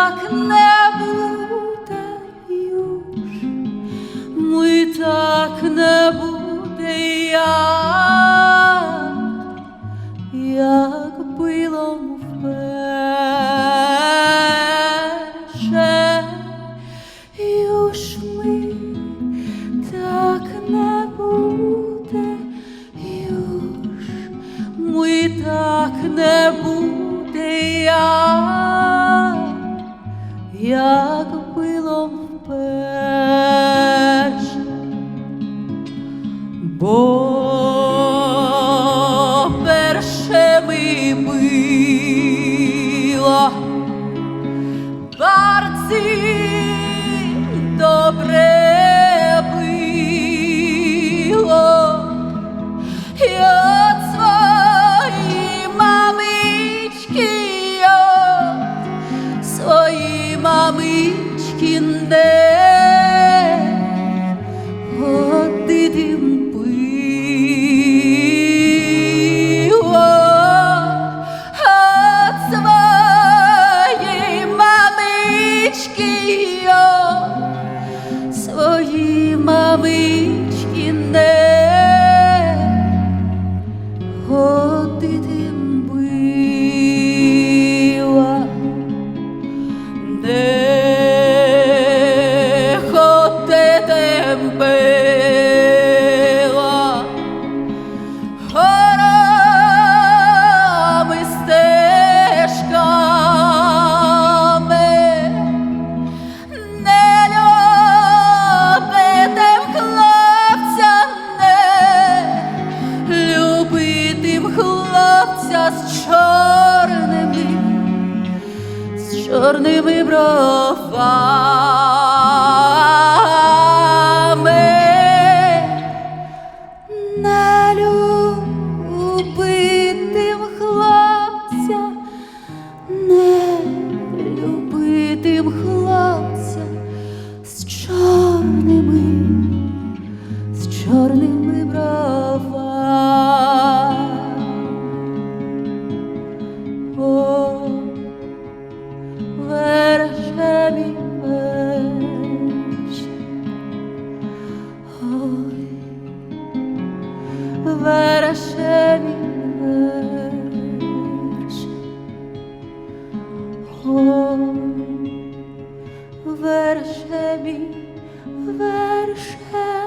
так не буде już, mój tak nie буде я, як було вперше, już ми так не буде już, mój tak nie буде. як було вперше. Бо чорними бровами. Налюбитим хлопця, не любитим хлопця з чорними. вершебі, вершебі.